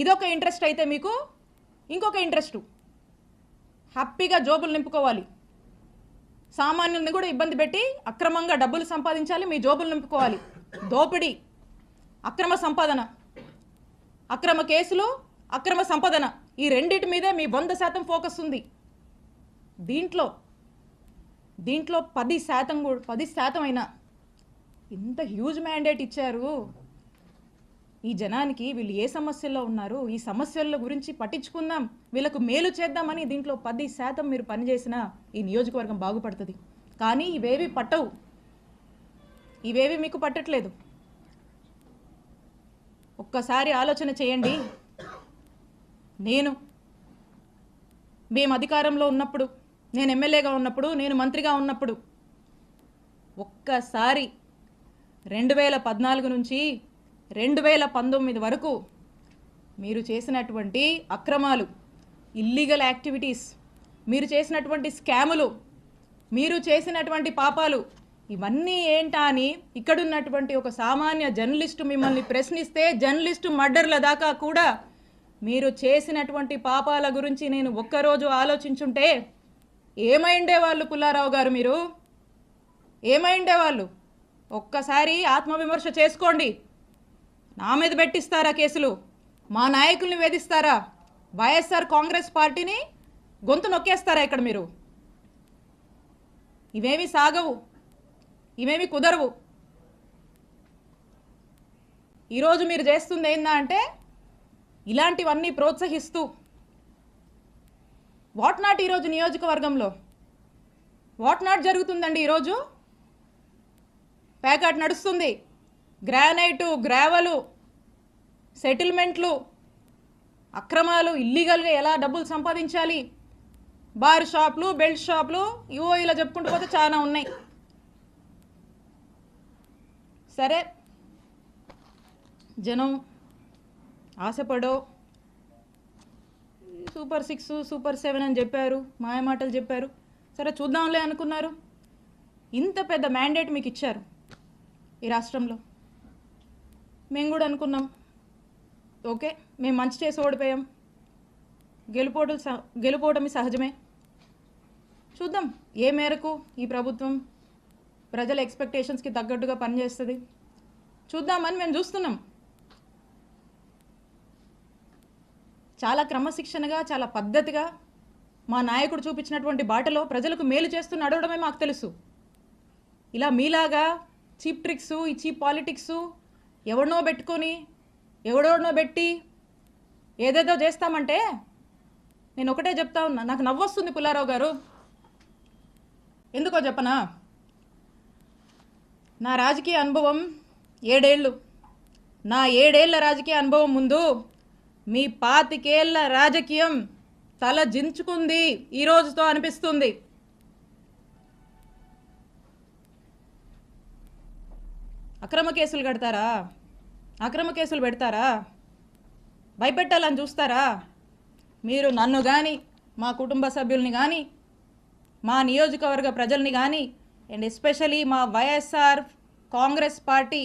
ఇదొక ఇంట్రెస్ట్ అయితే మీకు ఇంకొక ఇంట్రెస్ట్. హ్యాపీగా జోబులు నింపుకోవాలి. సామాన్యుల్ని కూడా ఇబ్బంది పెట్టి అక్రమంగా డబ్బులు సంపాదించాలి మీ జోబులు నింపుకోవాలి. దోపిడీ అక్రమ సంపాదన అక్రమ కేసులు అక్రమ సంపాదన ఈ రెండింటి మీదే మీ వంద శాతం ఫోకస్ ఉంది. దీంట్లో దీంట్లో పది శాతం కూడా పది శాతం అయినా ఇంత హ్యూజ్ మ్యాండేట్ ఇచ్చారు. ఈ జనానికి వీళ్ళు ఏ సమస్యల్లో ఉన్నారు ఈ సమస్యల గురించి పట్టించుకుందాం. వీళ్ళకు మేలు చేద్దామని దీంట్లో పది శాతం మీరు పనిచేసినా ఈ నియోజకవర్గం బాగుపడుతుంది. కానీ ఇవేవి పట్టవు. ఇవేవి మీకు పట్టట్లేదు. ఒక్కసారి ఆలోచన చేయండి. నేను మేము అధికారంలో ఉన్నప్పుడు నేను ఎమ్మెల్యేగా ఉన్నప్పుడు నేను మంత్రిగా ఉన్నప్పుడు ఒక్కసారి రెండు వేల పద్నాలుగు నుంచి రెండు వేల పంతొమ్మిది వరకు మీరు చేసినటువంటి అక్రమాలు ఇల్లీగల్ యాక్టివిటీస్ మీరు చేసినటువంటి స్కాములు మీరు చేసినటువంటి పాపాలు ఇవన్నీ ఏంటా అని ఇక్కడున్నటువంటి ఒక సామాన్య జర్నలిస్టు మిమ్మల్ని ప్రశ్నిస్తే జర్నలిస్టు మర్డర్ల దాకా కూడా మీరు చేసినటువంటి పాపాల గురించి నేను ఒక్కరోజు ఆలోచించుంటే ఏమైండే వాళ్ళు పుల్లారావు గారు మీరు? ఏమైండే వాళ్ళు? ఒక్కసారి ఆత్మవిమర్శ చేసుకోండి. నా మీద పెట్టిస్తారా కేసులు? మా నాయకుల్ని వేధిస్తారా? వైఎస్ఆర్ కాంగ్రెస్ పార్టీని గొంతు నొక్కేస్తారా ఇక్కడ మీరు? ఇవేమి సాగవు. ఇవేమి కుదరవు. ఈరోజు మీరు చేస్తుంది ఏందా అంటే ఇలాంటివన్నీ ప్రోత్సహిస్తూ. వాట్ నాట్ ఈరోజు నియోజకవర్గంలో? వాట్ నాట్ జరుగుతుందండి ఈరోజు? ప్యాకాట్ నడుస్తుంది. గ్రానైటు గ్రావలు సెటిల్మెంట్లు అక్రమాలు ఇల్లీగల్గా ఎలా డబ్బులు సంపాదించాలి? బార్ షాప్లు బెల్ట్ షాప్లు ఇవో ఇలా చెప్పుకుంటూ పోతే చాలా ఉన్నాయి. సరే. జనం ఆశపడో. సూపర్ సిక్స్ సూపర్ సెవెన్ అని చెప్పారు మాయమాటలు చెప్పారు. సరే చూద్దాంలే అనుకున్నారు. ఇంత పెద్ద మ్యాండేట్ మీకు ఇచ్చారు ఈ రాష్ట్రంలో. మేము కూడా అనుకున్నాం. ఓకే మేము మంచి చేసి ఓడిపోయాం. గెలుపోవడం స సహజమే. చూద్దాం ఏ మేరకు ఈ ప్రభుత్వం ప్రజల ఎక్స్పెక్టేషన్స్కి తగ్గట్టుగా పనిచేస్తుంది. చూద్దామని మేము చూస్తున్నాం. చాలా క్రమశిక్షణగా చాలా పద్ధతిగా మా నాయకుడు చూపించినటువంటి బాటలో ప్రజలకు మేలు చేస్తూ నడవడమే మాకు తెలుసు. ఇలా మీలాగా చీప్ ట్రిక్స్ ఈ చీప్ పాలిటిక్స్ ఎవడనో పెట్టుకొని ఎవడెవడనో పెట్టి ఏదేదో చేస్తామంటే నేను ఒకటే చెప్తా ఉన్నా. నాకు నవ్వొస్తుంది పుల్లారావు గారు. ఎందుకో చెప్పనా? నా రాజకీయ అనుభవం ఏడేళ్ళు. నా ఏడేళ్ళ రాజకీయ అనుభవం ముందు మీ పాతికేళ్ళ రాజకీయం తల జించుకుంది ఈ రోజుతో అనిపిస్తుంది. అక్రమ కేసులు కడతారా? అక్రమ కేసులు పెడతారా? భయపెట్టాలని చూస్తారా? మీరు నన్ను కానీ మా కుటుంబ సభ్యుల్ని కానీ మా నియోజకవర్గ ప్రజల్ని కానీ అండ్ ఎస్పెషలీ మా వైఎస్ఆర్ కాంగ్రెస్ పార్టీ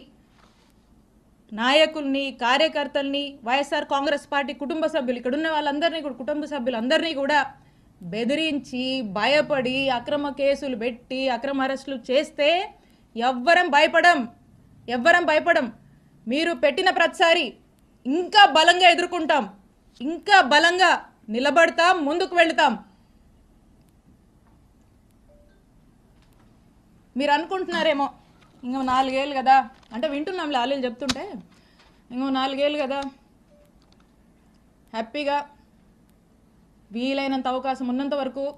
నాయకుల్ని కార్యకర్తల్ని వైఎస్ఆర్ కాంగ్రెస్ పార్టీ కుటుంబ సభ్యులు ఇక్కడ ఉన్న వాళ్ళందరినీ కూడా కుటుంబ సభ్యులందరినీ కూడా బెదిరించి భయపడి అక్రమ కేసులు పెట్టి అక్రమ అరెస్టులు చేస్తే ఎవ్వరం భయపడం. ఎవ్వరం భయపడం. మీరు పెట్టిన ప్రతిసారి ఇంకా బలంగా ఎదుర్కొంటాం. ఇంకా బలంగా నిలబడతాం ముందుకు వెళ్తాం. మీరు అనుకుంటున్నారేమో ఇంకో నాలుగేళ్ళు కదా. అంటే వింటున్నాం లాలీలు చెప్తుంటే. ఇంకో నాలుగేళ్ళు కదా. హ్యాపీగా వీలైనంత అవకాశం ఉన్నంత వరకు